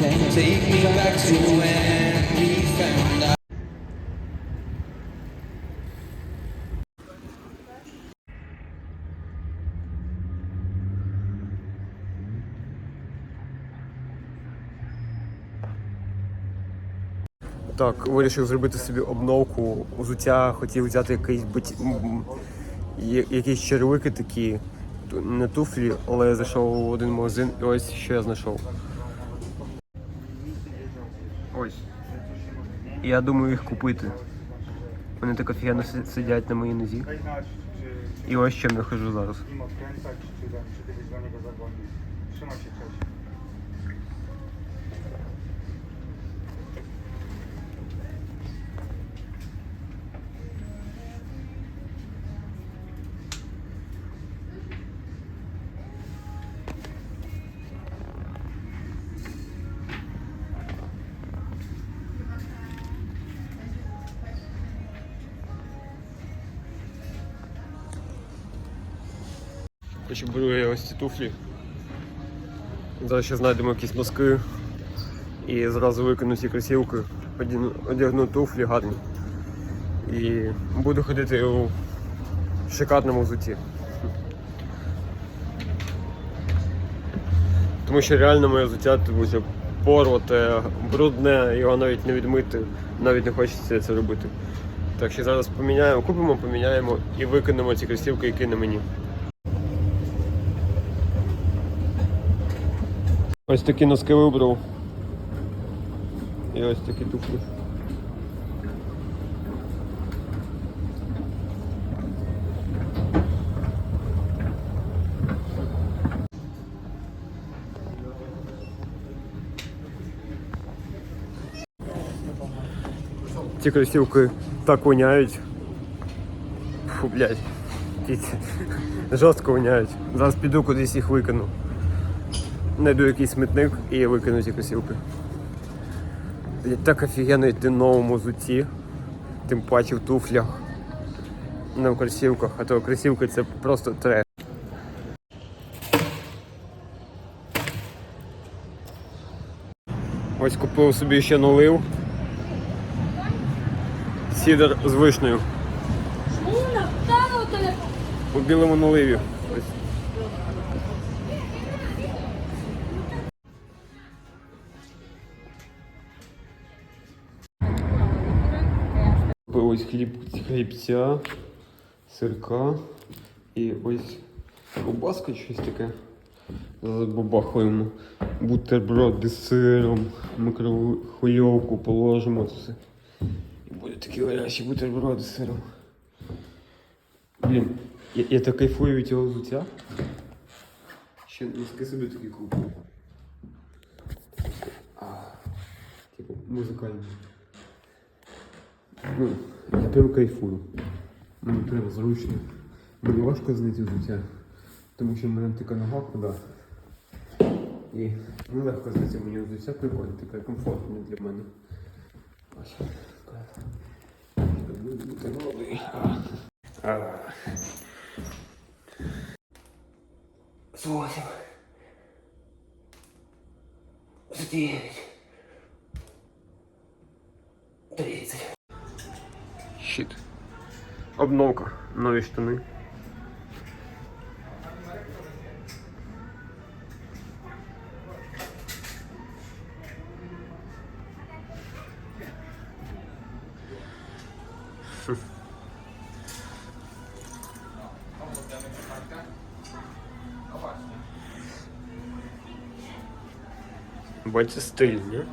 Take me back to when we found out. Так, вирішив зробити собі обновку взуття, хотів взяти якийсь бот... м, якісь червики такі, не туфлі, але я зайшов в один магазин і ось що я знайшов. Ось. Я думаю їх купити. Вони так офігенно сидять на моїй нозі. І ось чим я хожу зараз. Короче, беру я ось ці туфлі. Зараз ще знайдемо якісь носки і зразу викину ці кросівки, одягну, туфлі гарні. І буду ходити у шикарному взутті. Тому що реально моє взуття дуже порвате, брудне, його навіть не відмити, навіть не хочеться це робити. Так що зараз поміняємо, купимо, поміняємо і викинемо ці кросівки, які на мені. Ось такі носки вибрав. І ось такі туфлі. Ці кросівки так воняють. Фу, блядь. Жорстко воняють. Зараз піду кудись їх викину. Найду якийсь смітник і викину ці кросівки. Блядь, так офігенно йти в новому зуті, тим паче в туфлях, не в кросівках, а то кросівки це просто треш. Ось купив собі ще налив. Сідер з вишнею. Телефон. У білому наливі. Хліб, хлібця, сирка і ось ковбаска щось таке. Зараз бабахуємо. Бутерброд з сиром, микрохвильовку положимо все. І буде такі гарячі бутерброди з сиром. Блін, я, я так кайфую від цього взуття. Ще носки собі такі куплю. Типу, музикальні. Ну, я прям кайфую. Мені прям зручно. Мені важко знайти взуття. Тому що в мене така нога куди. І ну, легко знайти мені взуття прикольне, таке комфортне для мене. Ось. Бутерброди. А. А. Восемь. Обновка. Нові штани. Бачите стиль, ні?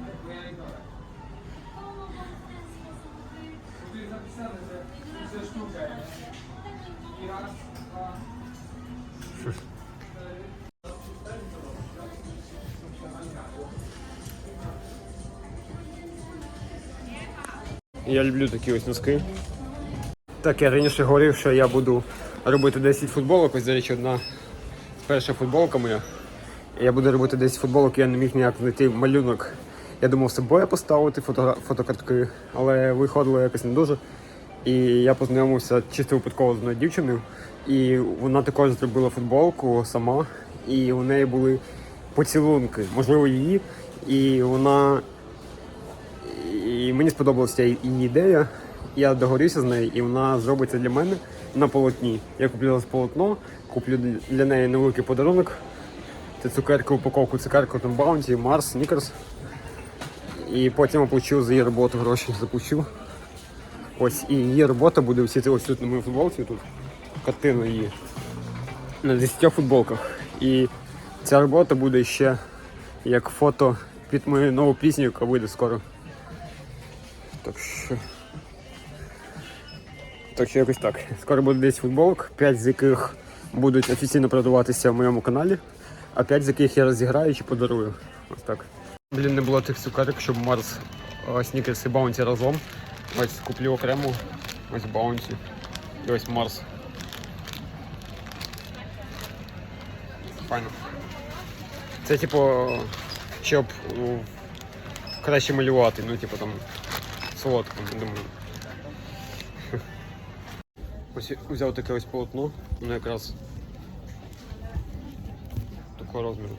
Я люблю такі ось носки. Так, я раніше говорив, що я буду робити 10 футболок. Ось, до речі, одна перша футболка моя. Я буду робити 10 футболок, я не міг ніяк знайти малюнок. Я думав собою поставити фото, фотокартки, але виходило якось не дуже. І я познайомився чисто випадково з одною дівчиною. І вона також зробила футболку сама, і у неї були поцілунки. Можливо, її І вона. І мені сподобалася її ідея. Я договорився з нею, і вона зробиться для мене на полотні. Я куплю полотно, куплю для неї невеликий подарунок. Це цукерка, упаковку цукерку, там Баунті, Марс, Снікерс. І потім оплачу за її роботу гроші заплачу. Ось і її робота буде висіти ось тут на моїй футболці, тут картина її на 10 футболках. І ця робота буде ще як фото під мою нову пісню, яка вийде скоро. Так що. Так що якось так. Скоро буде 10 футболок, 5 з яких будуть офіційно продаватися в моєму каналі, а 5 з яких я розіграю чи подарую. Ось так. Блін, не було тих цукерок, щоб Марс, Снікерс і Баунті разом. Ось куплю окремо. Ось Баунті. І ось Марс. Файно. Це типу, щоб ну, краще малювати, ну типу там солодко, думаю. Ось взяв таке ось полотно, воно якраз такого розміру.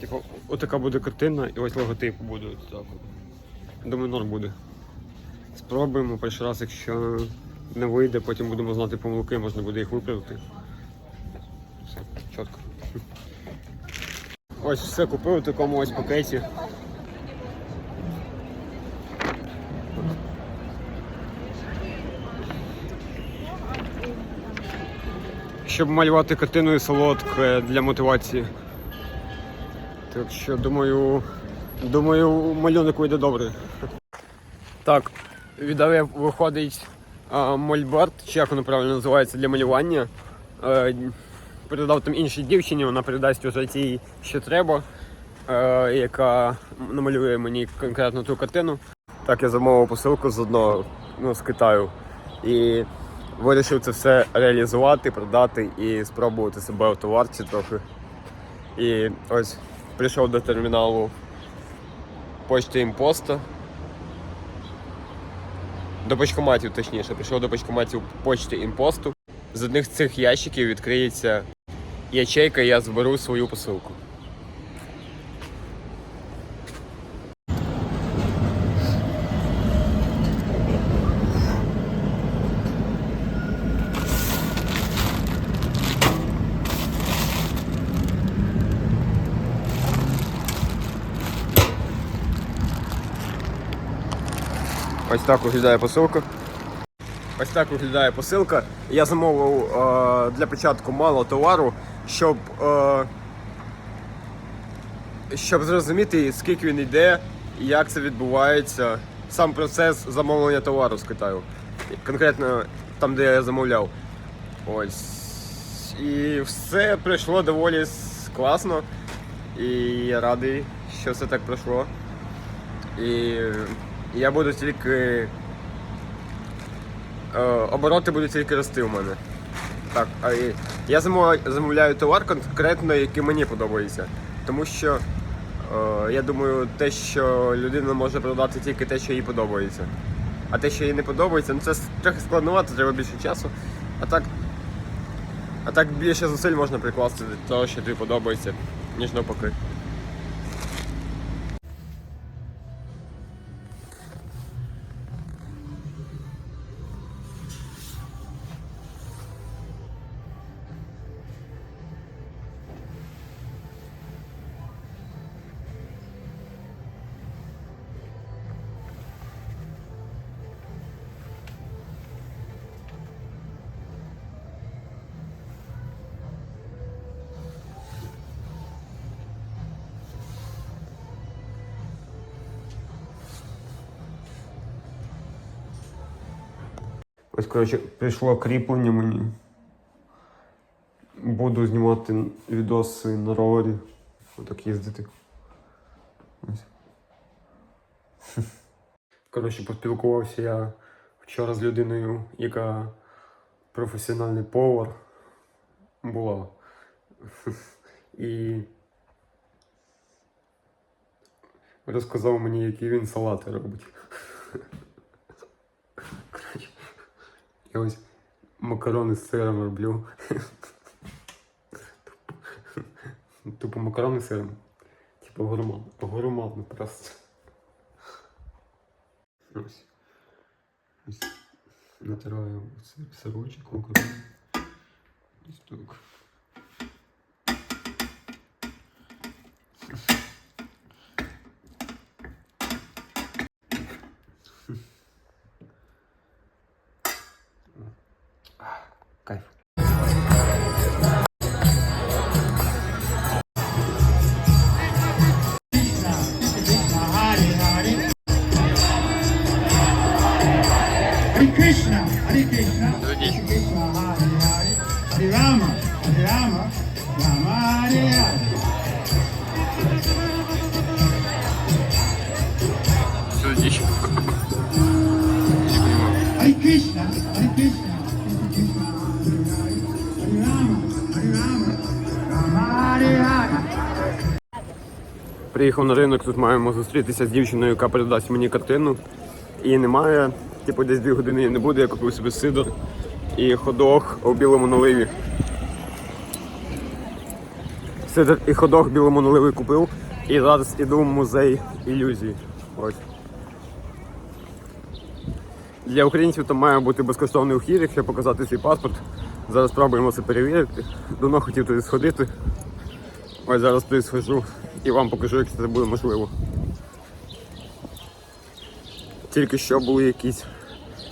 Типу, отака буде картина і ось логотип буде так. Думаю, норм буде. Спробуємо перший раз, якщо не вийде, потім будемо знати помилки, можна буде їх виправити. Все, чітко. Ось все купив у такому ось пакеті. Щоб малювати картиною солодке для мотивації. Так що думаю, думаю, малюнок вийде добре. Так, віддав я виходить а, мольберт, чи як воно правильно називається для малювання. Передав там іншій дівчині, вона передасть уже тій, що треба, е, яка намалює мені конкретно ту картину. Так, я замовив посилку з одного ну, з Китаю. І вирішив це все реалізувати, продати і спробувати себе в товарці трохи. І ось прийшов до терміналу почти імпоста. До почкоматів, точніше, прийшов до почкоматів почти імпосту. З одних цих ящиків відкриється ячейка, я зберу свою посилку. Ось так виглядає посилка. Ось так виглядає посилка. Я замовив е, для початку мало товару, щоб, е, щоб зрозуміти, скільки він йде і як це відбувається. Сам процес замовлення товару з Китаю. Конкретно там, де я замовляв. Ось. І все пройшло доволі класно. І я радий, що все так пройшло. І я буду тільки. Е, обороти будуть тільки рости у мене. Так, а я замовляю, товар конкретно, який мені подобається. Тому що е, я думаю, те, що людина може продати тільки те, що їй подобається. А те, що їй не подобається, ну це трохи складновато, треба більше часу. А так, а так більше зусиль можна прикласти до того, що тобі подобається, ніж навпаки. Коротше, прийшло кріплення мені. Буду знімати відоси на ровері. Отак їздити. Коротше, поспілкувався я вчора з людиною, яка професіональний повар була. І розказав мені, які він салати робить. Я ось макарони з сиром роблю. Тупо макарони з сиром. Типу гурман. Гурман просто. Ось. Натираю сир, сирочок, макарони. Ось так. Приїхав на ринок, тут маємо зустрітися з дівчиною, яка передасть мені картину. Її немає, типу десь дві години не буде, я купив собі сидор і ходох у білому наливі. Сидор і ходох білому наливі купив. І зараз іду в музей ілюзій. Ось. Для українців там має бути безкоштовний вхід, якщо показати свій паспорт. Зараз спробуємо це перевірити. Давно хотів туди сходити. Ось зараз туди схожу і вам покажу, як це буде можливо. Тільки що були якісь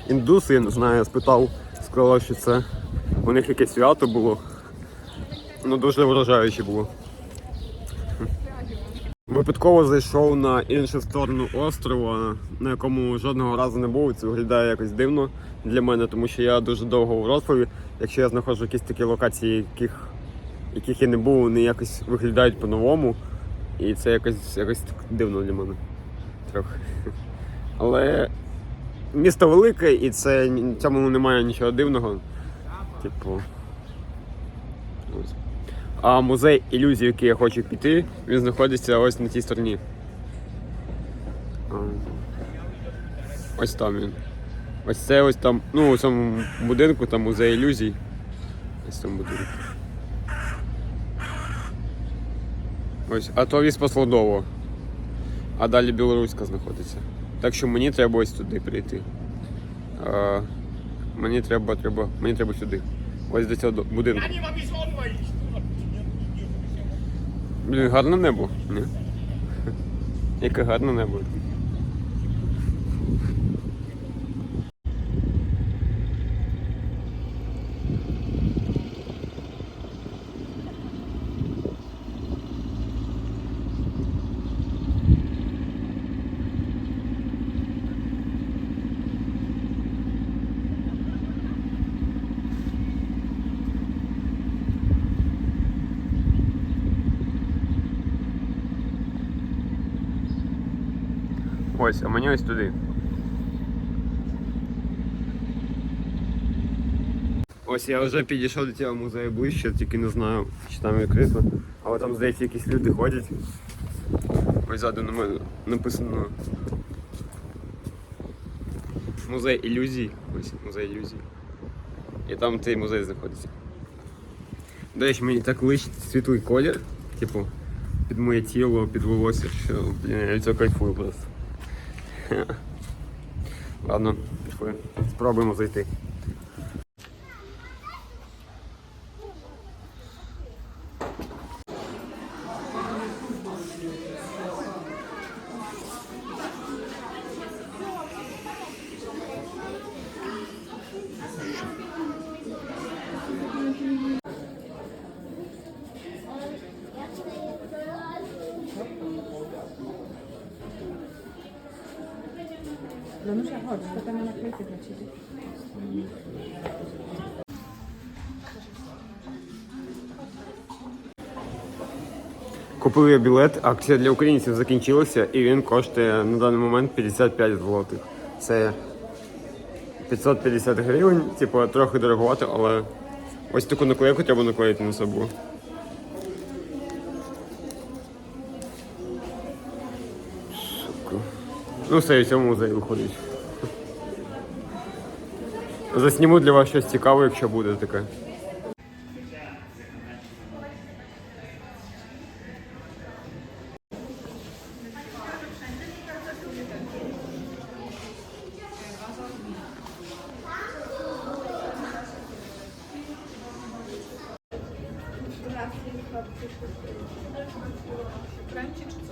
індуси, я не знаю, я спитав, сказав, що це у них якесь свято було. Ну дуже вражаюче було. Випадково зайшов на іншу сторону острова, на якому жодного разу не був. Це виглядає якось дивно для мене, тому що я дуже довго у Вроцлаві. Якщо я знаходжу якісь такі локації, яких, яких я не був, вони якось виглядають по-новому. І це якось, якось дивно для мене. Трохи. Але місто велике і це цьому немає нічого дивного. Типу. А музей ілюзій, який я хочу піти, він знаходиться ось на тій стороні. Ось там він. Ось це ось там, ну у цьому будинку там музей ілюзій. Ось в цьому будинку. Ось, а то віз Посладово. А далі Білоруська знаходиться. Так що мені треба ось туди прийти. А, мені треба, треба, мені треба сюди. Ось до цього будинку. Блін, гарне небо. Ні? Яке гарне небо. Ось, а мені ось туди. Ось я вже підійшов до цього музею ближче, тільки не знаю, чи там відкрито. Але там, здається, якісь люди ходять. Ось ззаду на мене написано. Музей ілюзій. Ось музей ілюзій. І там цей музей знаходиться. До речі, мені так личить світлий колір, типу, під моє тіло, під волосся, що блін, я від цього кайфую просто. Ладно, пішли. Спробуємо зайти. Купив я білет, акція для українців закінчилася і він коштує на даний момент 55 злотих. Це 550 гривень, типу трохи дороговато, але ось таку наклейку треба наклеїти на собою. Сука. Ну все, в цьому музеї виходить. Засниму для вас щось цікаве, якщо буде таке. Здравствуйте,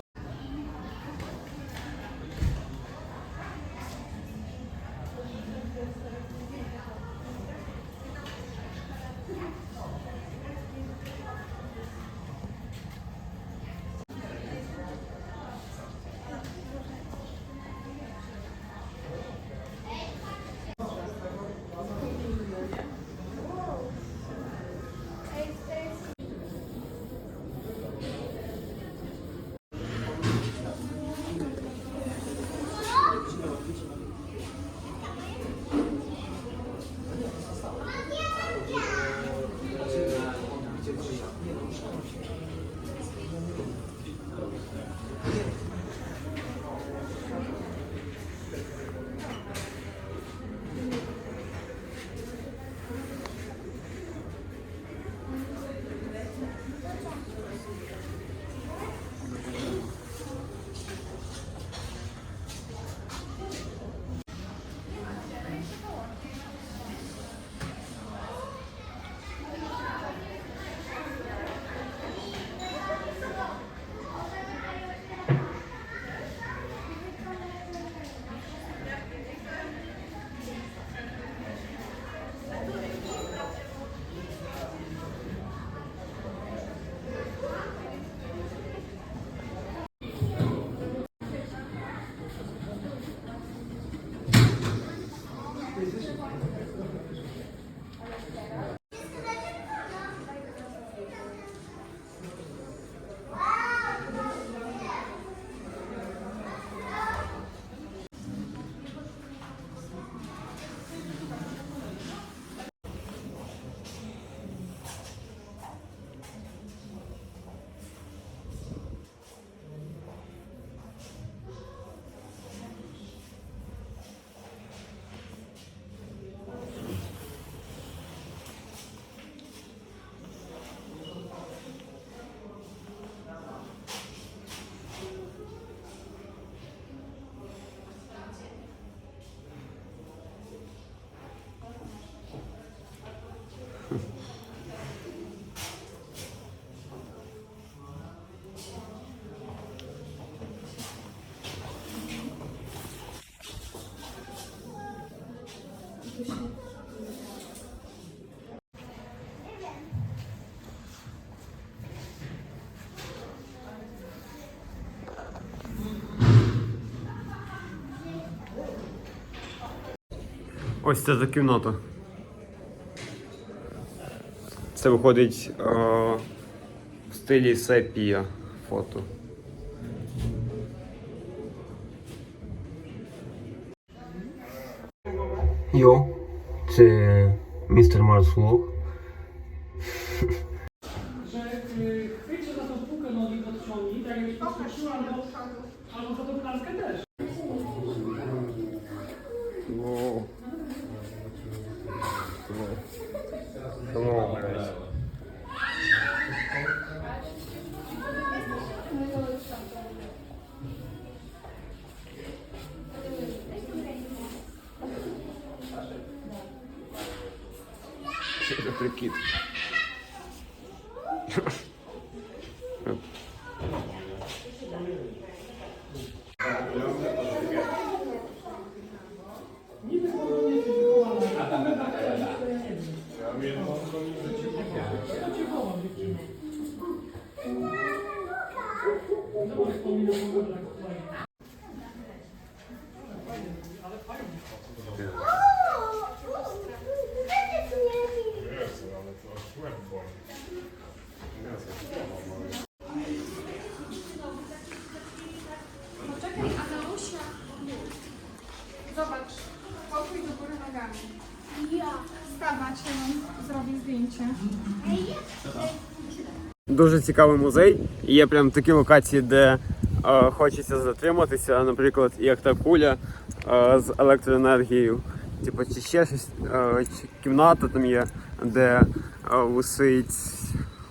Ось це за кімната. Це виходить е, в стилі сепія фото. Йо, це містер Марс Влог. że y, chwycie za tą półkę nogi podciągnij, tak jakbyś podskoczyła, albo, albo za tą klatkę też. corresponde a la otra cosa. Дуже цікавий музей. І є прям такі локації, де е, хочеться затриматися, наприклад, як та куля е, з електроенергією. Типу, чи ще щось, е, кімната там є, де е, висить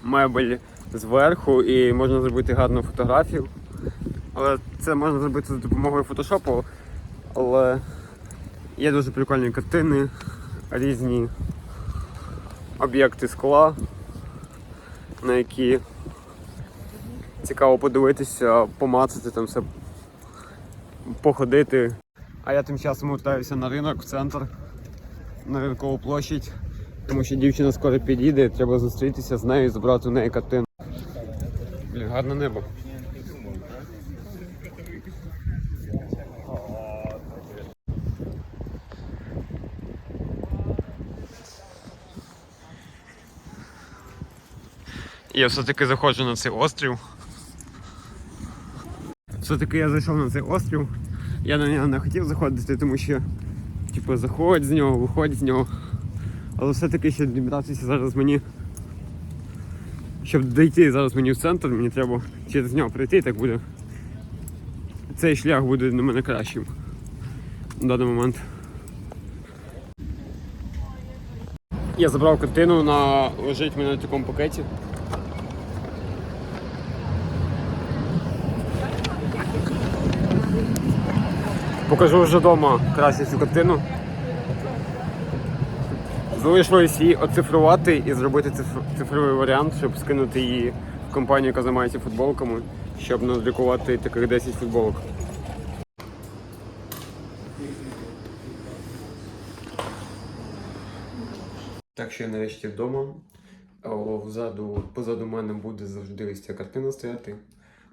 мебель зверху і можна зробити гарну фотографію. Але це можна зробити за допомогою фотошопу. Але є дуже прикольні картини, різні об'єкти скла. На які цікаво подивитися, помацати там все, походити. А я тим часом вертаюся на ринок в центр, на ринкову площадь, тому що дівчина скоро підійде, треба зустрітися з нею і забрати у неї картину. Блін, гарне небо. Я все-таки заходжу на цей острів. Все-таки я зайшов на цей острів. Я на нього не хотів заходити, тому що типу, заходь з нього, виходь з нього. Але все-таки щоб дібратися зараз мені. Щоб дійти зараз мені в центр, мені треба через нього пройти, так буде. Цей шлях буде для мене кращим на даний момент. Я забрав картину, вона лежить в мене на такому пакеті. Покажу вже вдома краще цю картину. Залишилось її оцифрувати і зробити цифровий варіант, щоб скинути її в компанію, яка займається футболками, щоб надрукувати таких 10 футболок. Так що я нарешті вдома. Взаду, позаду мене буде завжди ось ця картина стояти.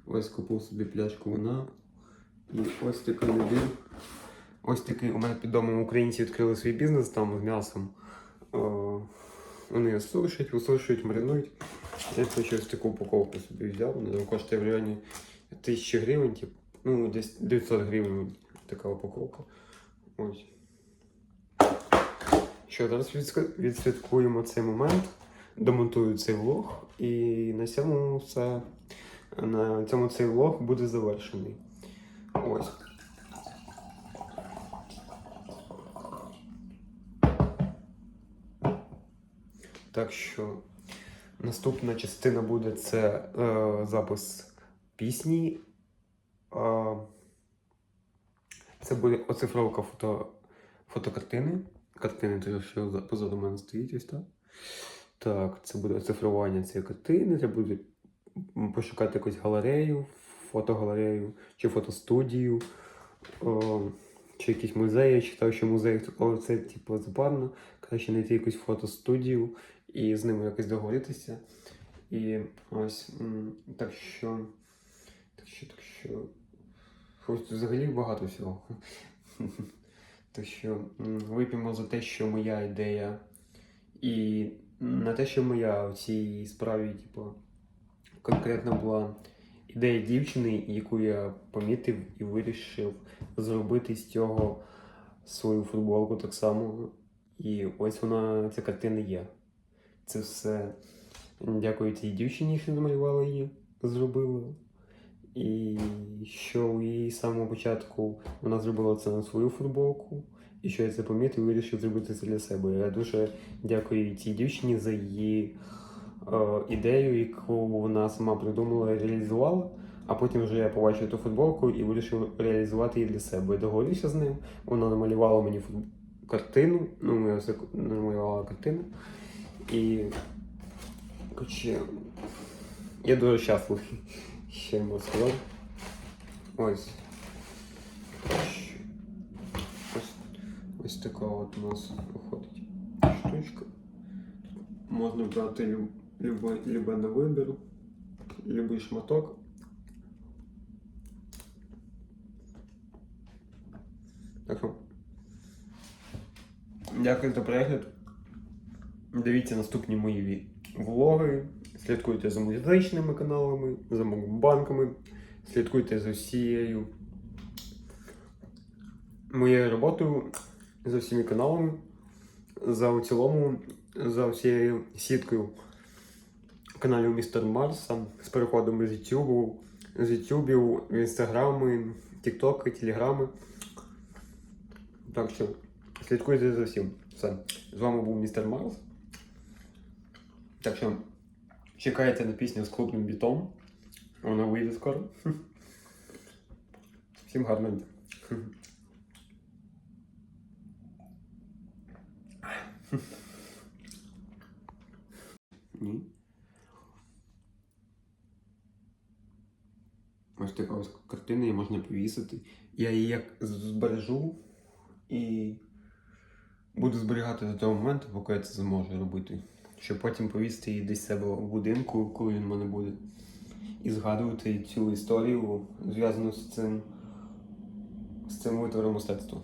Ось купив собі пляшку вина. І ось такий набір. Ось такий у мене під домом українці відкрили свій бізнес там з м'ясом. О, вони сушать, висушують, маринують. Я хочу ось таку упаковку собі взяв. Вона коштує в районі 1000 гривень, тип, ну десь 900 гривень така упаковка. Ось. Що, зараз відслідкуємо цей момент, домонтую цей влог, і на цьому все. На цьому цей влог буде завершений. Ось. Так що наступна частина буде це е, запис пісні. Е, це буде оцифровка фото, фотокартини. Картини, то що позаду мене стоїть ось так. Так, це буде оцифрування цієї картини. Треба буде пошукати якусь галерею, фотогалерею чи фотостудію, о, чи якийсь музей. Я читав, що музей, але це типу запарно. Краще знайти якусь фотостудію і з ними якось договоритися. І ось так що. Так що, так що. Хоч взагалі багато всього. Так що вип'ємо за те, що моя ідея, і на те, що моя в цій справі, типу, конкретно була ідея дівчини, яку я помітив і вирішив зробити з цього свою футболку так само. І ось вона, ця картина є. Це все дякую цій дівчині, що намалювала її, зробила. І що у її самого початку вона зробила це на свою футболку, і що я це помітив вирішив зробити це для себе. Я дуже дякую цій дівчині за її ідею, яку вона сама придумала реалізувала. А потім вже я побачив ту футболку і вирішив реалізувати її для себе. Договорився з ним. Вона намалювала мені фут... картину. Ну, я все намалювала картину. І коротше, я дуже щасливий. Ще можу сказати. Ось. Ось, ось така от у нас виходить штучка. Можна брати люб, любе, любе на вибір, любий шматок. Так що. Дякую за перегляд. Дивіться наступні мої влоги. Слідкуйте за музичними каналами, за банками, слідкуйте за всією моєю роботою, за всіми каналами, за у цілому, за всією сіткою каналів Містер Марса з переходами з YouTube, з YouTube, в інстаграми, Тіктоки, Телеграми. Так що слідкуйте за всім. Все. З вами був Містер Марс. Так що чекайте на пісню з клубним бітом. Вона вийде скоро. Всім гарного дня. Ні. Ось така ось картина, її можна повісити. Я її як збережу і буду зберігати до того моменту, поки я це зможу робити. Щоб потім повісити її десь себе в будинку, коли він в мене буде. І згадувати цю історію, зв'язану з цим, з цим витвором мистецтва.